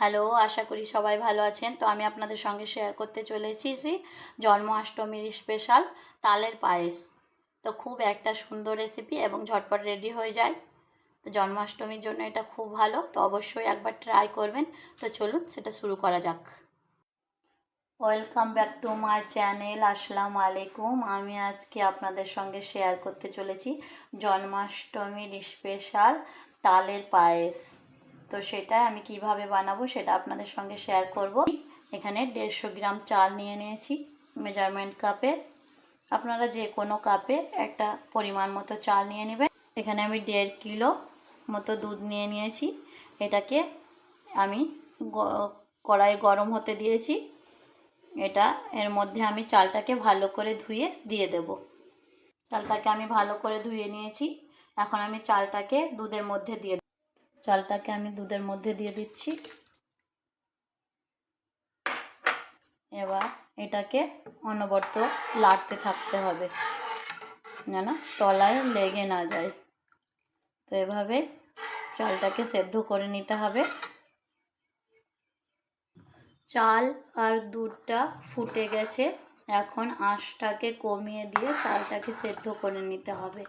Hello, আশা করি সবাই ভালো আছেন। তো আমি আপনাদের সঙ্গে শেয়ার করতে চলেছি জন্মাষ্টমীর স্পেশাল তালের পায়েস। তো খুব একটা সুন্দর রেসিপি এবং ঝটপট রেডি হয়ে যায়। তো জন্মাষ্টমীর জন্য এটা খুব ভালো, তো অবশ্যই একবার ট্রাই করবেন। তো চলুন, সেটা শুরু করা যাক। Welcome back to my channel আসসালামু আলাইকুম। আমি আজকে আপনাদের সঙ্গে শেয়ার করতে চলেছি জন্মাষ্টমীর স্পেশাল তালের পায়েস। তো সেটা আমি কীভাবে বানাবো সেটা আপনাদের সঙ্গে শেয়ার করব। এখানে দেড়শো গ্রাম চাল নিয়ে নিয়েছি মেজারমেন্ট কাপে আপনারা যে কোনো কাপে একটা পরিমাণ মতো চাল নিয়ে নেবেন। এখানে আমি দেড় কিলো মতো দুধ নিয়ে নিয়েছি। এটাকে আমি কড়াই গরম হতে দিয়েছি। এটা এর মধ্যে আমি চালটাকে ভালো করে ধুয়ে দিয়ে দেব। চালটাকে আমি ভালো করে ধুয়ে নিয়েছি। এখন আমি চালটাকে দুধের মধ্যে দিয়ে। চালটাকে আমি দুধের মধ্যে দিয়ে দিচ্ছি। এবার এটাকে অনবরত লাড়তে থাকতে হবে, যেন তলায় লেগে না যায়। তো এভাবে চালটাকে সেদ্ধ করে নিতে হবে। চাল আর দুধটা ফুটে গেছে, এখন আঁশটাকে কমিয়ে দিয়ে চালটাকে সেদ্ধ করে নিতে হবে।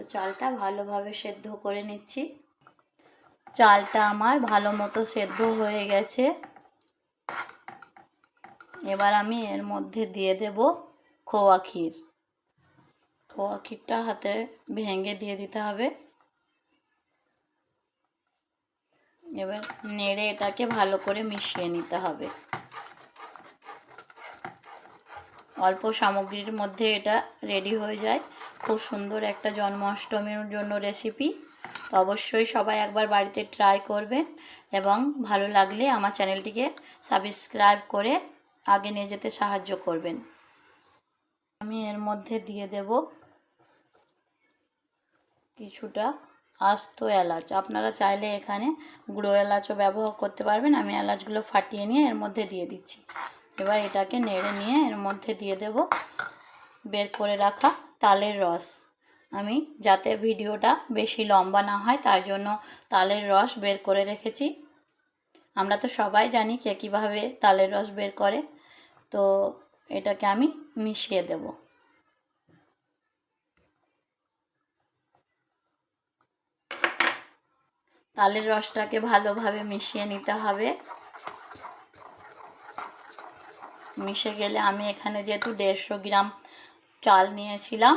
তো চালটা ভালোভাবে সেদ্ধ করে নিচ্ছি। চালটা আমার ভালো মতো সেদ্ধ হয়ে গেছে। এবার আমি এর মধ্যে দিয়ে দেব খোয়া ক্ষীর। খোয়া ক্ষীরটা হাতে ভেঙে দিয়ে দিতে হবে। এবার নেড়ে এটাকে ভালো করে মিশিয়ে নিতে হবে। অল্প সামগ্রীর মধ্যে এটা রেডি হয়ে যায়। খুব সুন্দর একটা জন্মাষ্টমীর জন্য রেসিপি তো অবশ্যই সবাই একবার বাড়িতে ট্রাই করবেন এবং ভালো লাগলে আমার চ্যানেলটিকে সাবস্ক্রাইব করে আগে নিয়ে যেতে সাহায্য করবেন। আমি এর মধ্যে দিয়ে দেব কিছুটা আস্ত এলাচ। আপনারা চাইলে এখানে গুঁড়ো এলাচও ব্যবহার করতে পারবেন। আমি এলাচগুলো ফাটিয়ে নিয়ে এর মধ্যে দিয়ে দিচ্ছি। এবার এটাকে নেড়ে নিয়ে এর মধ্যে দিয়ে দেব। বের করে রাখা তালের রস। আমি, যাতে ভিডিওটা বেশি লম্বা না হয়, তার জন্য তালের রস বের করে রেখেছি। আমরা তো সবাই জানি কে কীভাবে তালের রস বের করে, তো এটাকে আমি মিশিয়ে দেব। তালের রসটাকে ভালোভাবে মিশিয়ে নিতে হবে। মিশে গেলে আমি এখানে যেহেতু দেড়শো গ্রাম চাল নিয়েছিলাম।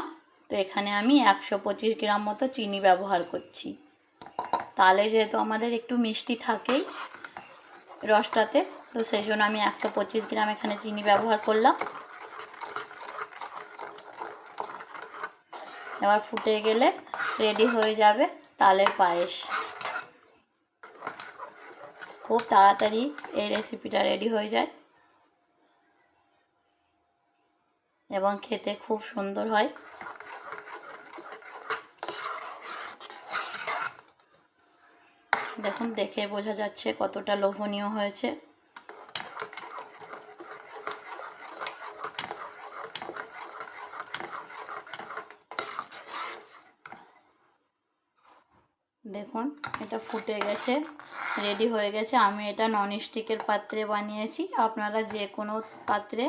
তো এখানে আমি একশো পঁচিশ গ্রাম মতো চিনি ব্যবহার করছি। তালে যেহেতু আমাদের একটু মিষ্টি থাকেই রসটাতে, তো সেই জন্য আমি একশো পঁচিশ গ্রাম এখানে চিনি ব্যবহার করলাম। এবার ফুটে গেলে রেডি হয়ে যাবে তালের পায়েস। খুব তাড়াতাড়ি এই রেসিপিটা রেডি হয়ে যায়। এবং খেতে খুব সুন্দর হয়। দেখুন দেখে বোঝা যাচ্ছে কতটা লোভনীয় হয়েছে। দেখুন, এটা ফুটে গেছে রেডি হয়ে গেছে। আমি এটা ননস্টিকের পাত্রে বানিয়েছি, আপনারা যে কোনো পাত্রে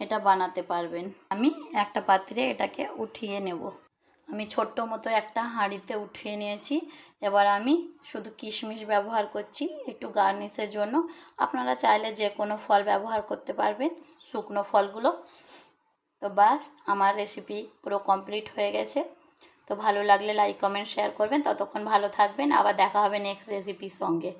এটা বানাতে পারবেন। আমি একটা পাত্রে এটাকে উঠিয়ে নেব। আমি ছোট্ট মতো একটা হাঁড়িতে উঠিয়ে নিয়েছি। এবার আমি শুধু কিশমিশ ব্যবহার করছি একটু গার্নিশের জন্য। আপনারা চাইলে যে কোনো ফল ব্যবহার করতে পারবেন, শুকনো ফলগুলো। তো বাস আমার রেসিপি পুরো কমপ্লিট হয়ে গেছে। তো ভালো লাগলে লাইক কমেন্ট শেয়ার করবেন। ততক্ষণ ভালো থাকবেন। আবার দেখা হবে নেক্সট রেসিপির সঙ্গে।